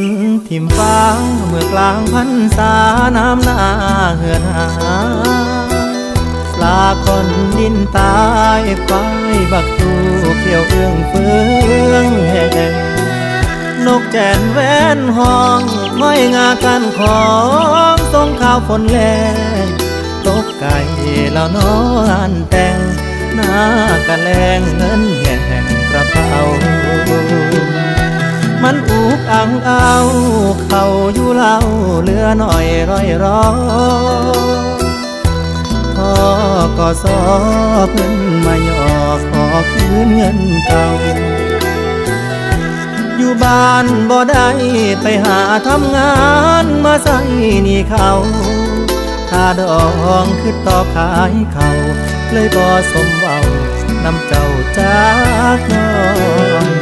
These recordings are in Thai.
นทิมฟ้าเมื่อกลางพันษาน้ำหน้าเหือนหาปลาคนดินตายควายบักตูเขียวเอื้องเฟืองแห่งนกแจนแว่นห้องห้อยงากันของทรงข้าวฝนแลงตกไก่แล้วนอนแต่งหน้ากะแลงเงินแห่งกระเป๋า อุกอังเอาเขาอยู่เล่าเหลือหน่อยร้อยร้อพ่อก็สอเพิ่นมาหยอกขอคืนเงินเก่าอยู่บ้านบ่ได้ไปหาทำงานมาใส่หนี่เขาค่าดองคือต่อขายเขาเลยบ่สมเว้านำเจ้าจากน้อง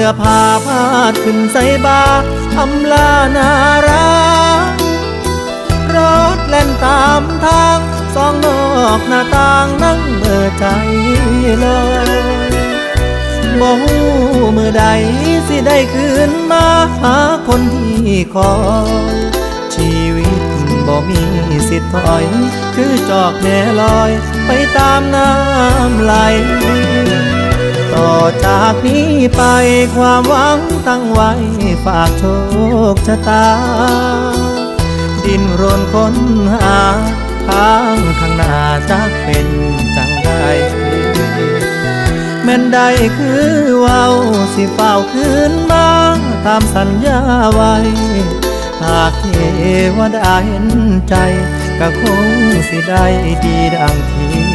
สื้อผ้าพาดขึ้นใส่บาอำลานารักรถแล่นตามทางสองนอกหน้าต่างนั่งเบื่อใจเลยบ่ฮู้มือใดสิได้คืนมาหาคนที่คอยชีวิตบ่มีสิทธิ์ถอย คือจอกแน่ลอยไปตามน้ำไหล ต่อจากนี้ไปความหวังตั้งไว้ฝากโชคชะตา ดินรนค้นหาทางข้างหน้าจะเป็นจังไดแม่นใดคือเว้าสิเฝ้าคืนมาตามสัญญาไว้ หากเทวดาเห็นใจ ก็คงสิได้ดีดังที่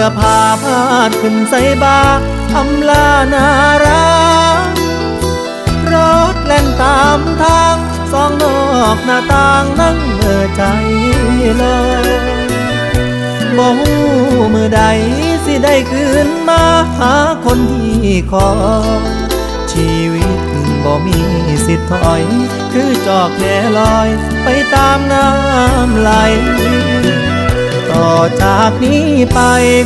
สื้อผ้าพาดขึ้นใส่บาอำลานารักรถแล่นตามทางสองนอกหน้าต่างนั่งเมื่อใจเลยบ่ฮู้มือใดสิได้คืนมาหาคนที่คอชีวิตบ่มีสิทธิ์ถอย คือจอกแน่ลอยไปตามน้ำไหล ต่อจากนี้ไป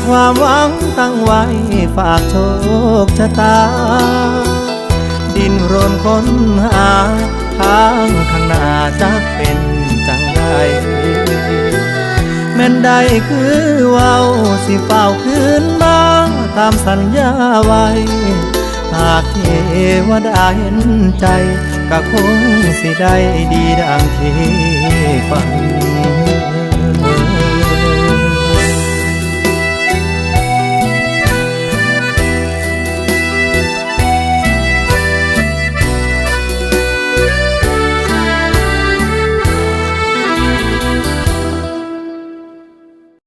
ความหวังตั้งไว้ฝากโชคชะตา ดินรนค้นหา ทางข้างหน้าจะเป็นจังไรแม่นใดคือเว้าสิเฝ้าคืนมาตามสัญญาไว้ หากเทวดาเห็นใจ ก็คงสิได้ดีดังที่ฝัน